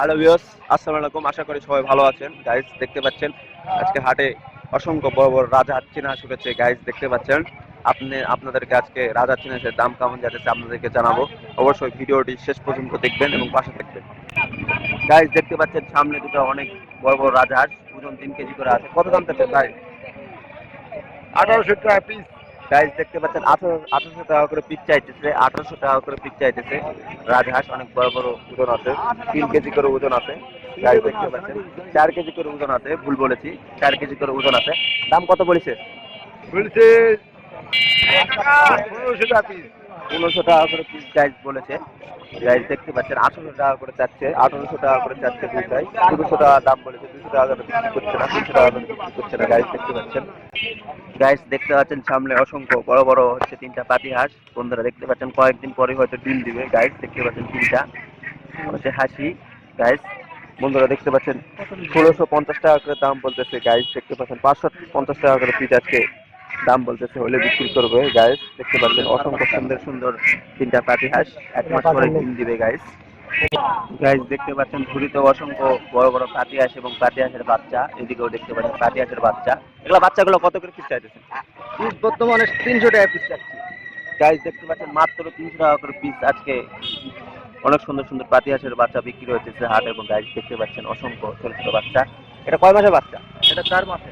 Hello viewers আসসালামু আলাইকুম। আশা করি সবাই ভালো আছেন। গাইস দেখতে পাচ্ছেন, আজকে হাটে অসংখ্য বড় বড় রাজা চিনা শুনেছে গাইস দেখতে পাচ্ছেন, আপনি, আপনাদেরকে আজকে রাজা চিনাসের দাম কেমন যাচ্ছে আপনাদেরকে জানাব। অবশ্যই ভিডিওটি শেষ পর্যন্ত দেখবেন এবং পাশে থাকবেন। গাইস দেখতে পাচ্ছেন, সামনে দুটো অনেক বড় বড় রাজহাঁস ওজন তিন কেজি করে আছে। কত দাম চাচ্ছেন, ভাই? আঠারোশো টাকা পিস গাইস দেখতে পাচ্ছেন আঠারো আঠারোশো টাকা করে পিস চাইতেছে, আঠারোশো টাকা করে পিস চাইতেছে। রাজহাঁস অনেক বড় বড় ওজন আছে, তিন কেজি করে ওজন আছে। দেখতে পাচ্ছেন, চার কেজি করে ওজন আছে, ভুল বলেছি, চার কেজি করে ওজন আছে। দাম কত বলেছে? বলছে পনেরোশো টাকা পিস পনেরোশো টাকা করে পিস গাইস বলেছে। গাইস দেখতে পাচ্ছেন, আঠারোশো টাকা করে চাচ্ছে, আঠারোশো টাকা করে চাচ্ছে দুই গাই দুশো টাকা দাম বলেছে, দুশো টাকা করে বিক্রি করছে না তিনশো টাকা করে বিক্রি করছে না গাইস দেখতে পাচ্ছেন। গাইস দেখতে পাচ্ছেন, সামনে অসংখ্য, বড় বড় হচ্ছে তিনটা পাতি হাঁস। বন্ধুরা, দেখতে পাচ্ছেন, কয়েকদিন পরে হয়তো ডিম দিবে গাইস দেখতে পাচ্ছেন তিনটা। হচ্ছে হাসি গাইস বন্ধুরা, দেখতে পাচ্ছেন, ষোলোশো পঞ্চাশ টাকা করে দাম বলতেছে গাইস দেখতে পাচ্ছেন, পাঁচশো পঞ্চাশ টাকা করে পিস আজকে দাম বলতেছে হলে বিক্রি করবে গাইস দেখতে পাচ্ছেন অসংখ্য সুন্দর সুন্দর তিনটা পাতি হাঁস। এক মাস পরে ডিম দিবে গাইস গাইস দেখতে পাচ্ছেন ঝুড়িতে অসংখ্য বড় বড় পাতি হাঁস এবং পাতি হাঁসের বাচ্চা। এদিকেও দেখতে পাচ্ছেন পাতি হাঁসের বাচ্চা। এগুলো বাচ্চাগুলো কত করে পিস চাইতেছেন? পিস বর্তমানে তিনশো টাকা পিস চাচ্ছি। গাইস দেখতে পাচ্ছেন মাত্র তিনশো টাকা করে পিস আজকে। অনেক সুন্দর সুন্দর পাতি হাঁসের বাচ্চা বিক্রি হচ্ছে হাট এবং গাইস দেখতে পাচ্ছেন অসংখ্য ছোট ছোট বাচ্চা। এটা কয় মাসের বাচ্চা? এটা চার মাসে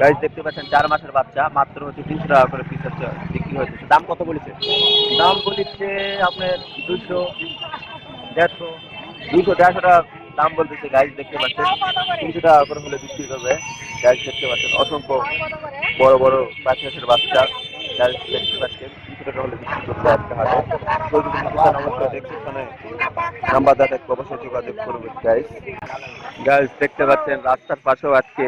গাইস দেখতে পাচ্ছেন, চার মাসের বাচ্চা, মাত্র হচ্ছে তিনশো টাকা করে পিস হচ্ছে, বিক্রি হচ্ছে দাম কত বলেছে? দাম বলেছে আপনার দুশো দেড়শো দুশো দেড়শো টাকা দাম বলতেছে গাইস দেখতে পাচ্ছেন। তিনশো টাকা করে হলে বিক্রি করবে। গাইস দেখতে পাচ্ছেন, অসংখ্য বড় বড় মাসের বাচ্চা। গাইজ দেখতে পাচ্ছেন। গাইস দেখতে পাচ্ছেন, রাস্তার পাশেও আজকে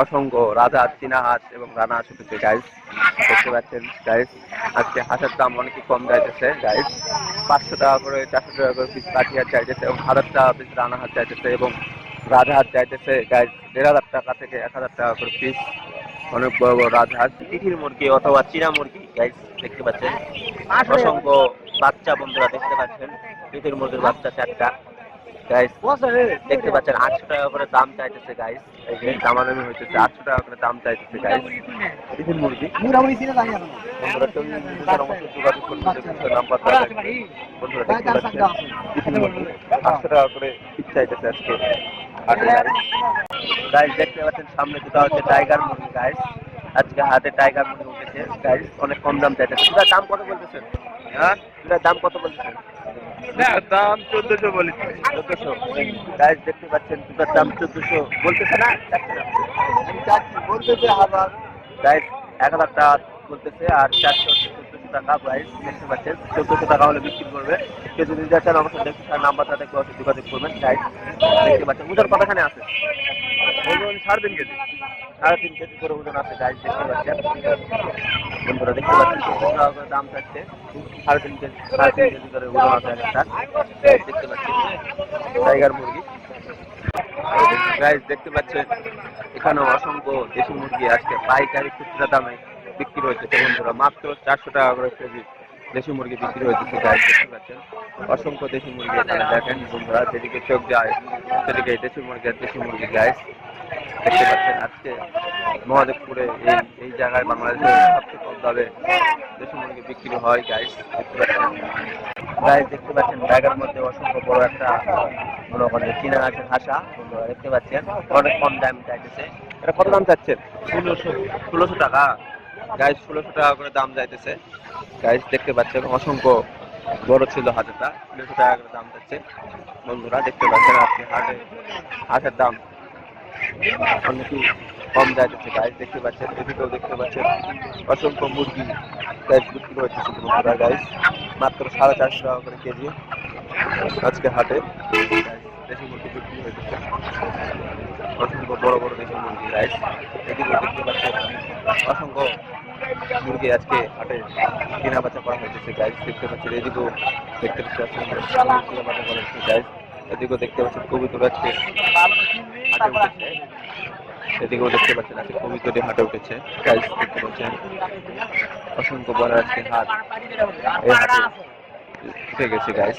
অসংখ্য রাজা, চীনা হাঁস এবং রানা হাঁস উঠেছে গাইস দেখতে পাচ্ছেন গাইস আজকে হাঁসের দাম অনেকই কম যাইতেছে গাইস পাঁচশো টাকা করে, চারশো টাকা করে পিস পাখি হাট চাইতেছে এবং হাজার টাকা পিস রানা হাট চাইতেছে এবং রাজা হাট চাইতেছে গাইস দেড় হাজার টাকা থেকে এক হাজার টাকা করে পিস অনেক বড় বড় রাজহাঁস তিথির মুরগি অথবা চীনা মুরগি গাইস দেখতে পাচ্ছেন? অসংখ্য বাচ্চা বন্ধুরা দেখতে পাচ্ছেন। তিথির মুরগির বাচ্চা চারটা গাইস দেখতে পাচ্ছেন আটশো টাকা করে দাম চাইতেছে গাইস দামাদামি হইতেছে আটশো টাকা করে দাম চাইতেছে গাইস তিথির মুরগি। নাম্বার বন্ধুরা দেখতে পাচ্ছেন তিথির মুরগি। আটশো টাকা করে চাইতেছে আজকে। হাটে গাইস গাইস দেখতে পাচ্ছেন সামনে দুটো হচ্ছে টাইগার মুরগি গাইস আজকে হাতে টাইগার মুরগি উঠেছে গাইস অনেক কম দাম কত বলতেছেন? হ্যাঁ? দুটার দাম কত বলতেছেন? দাম চোদ্দশো বলেছি। চোদ্দশো। গাইস দেখতে পাচ্ছেন দুটার দাম চোদ্দশো। বলতেছে না? বলতেছে গাইস এক হাজার টাকা বলতেছে আর চারশো টাকা প্রাইস দেখতে পাচ্ছেন চোদ্দশো টাকা হলে বিক্রি করবে। কেউ যদি নিতে চান অবশ্যই দেখতে চান নাম্বার তাদের অবশ্যই যোগাযোগ করবেন। গাইস দেখতে পাচ্ছেন। ওজন কতখানে আছে? ওজন সাড়ে তিন কেজি। সাড়ে তিন কেজি করে ওজন আছে গাইস দেখতে পাচ্ছেন। বন্ধুরা, দেখতে পাচ্ছেন চোদ্দশো টাকা করে দাম থাকছে। সাড়ে তিন কেজি, সাড়ে তিন কেজি করে ওজন আছে একটা। দেখতে পাচ্ছেন টাইগার মুরগি। গাইস দেখতে পাচ্ছেন এখানে অসংখ্য দেশি মুরগি আজকে পাইকারি খুচরা দামে। বিক্রি হচ্ছে বন্ধুরা, মাত্র চারশো টাকা করে কেজি দেশি মুরগি বিক্রি হচ্ছে গাইস দেখতে পাচ্ছেন। অসংখ্য দেশি মুরগি এখানে দেখেন বন্ধুরা, যেদিকে চোখ যায় সেদিকে দেশি মুরগি আর দেশি মুরগি গাইস দেখতে পাচ্ছেন আজকে মহাদেবপুরে এই এই জায়গায় বাংলাদেশে সবচেয়ে কম দামে দেশি মুরগি বিক্রি হয় গাইস দেখতে পাচ্ছেন। গাইস দেখতে পাচ্ছেন জায়গার মধ্যে অসংখ্য বড় একটা, মনে করেন চীনা হাঁসের হাসা, বন্ধুরা দেখতে পাচ্ছেন। অনেক কম দাম চাইতেছে। এটা কত দাম চাচ্ছেন? ষোলোশো ষোলোশো টাকা। গাইস ষোলোশো টাকা করে দাম যাইতেছে। গাইস দেখতে পাচ্ছেন, অসংখ্য বড় ছিল হাটেটা ষোলোশো টাকা করে দাম যাচ্ছে। বন্ধুরা, দেখতে পাচ্ছেন আপনি হাটে হাটের দাম। অনেকই কম যাচ্ছে গাইস দেখতে পাচ্ছেন, এদিকেও দেখতে পাচ্ছেন। অসংখ্য মুরগি গাইস বিক্রি হচ্ছে বন্ধুরা গাইস মাত্র সাড়ে চারশো টাকা করে কেজি আজকে হাটে। দেশি মুরগি বিক্রি হয়েছে অসংখ্য বড় বড় দেশি মুরগি গাইস এদিকেও দেখতে পাচ্ছেন, অসংখ্য মুরগি আজকে হাটে কেনা বেচা করা হয়েছে গাইস দেখতে পাচ্ছেন, এদিকেও দেখতে পাচ্ছেন গাইস এদিকেও দেখতে পাচ্ছেন কবিতর আজকে উঠেছে। এদিকেও দেখতে পাচ্ছেন, আজকে কবিতরি হাটে উঠেছে গাইস দেখতে পাচ্ছেন। অসংখ্য বড় আজকে হাট, এই হাটে উঠে গেছে গাইস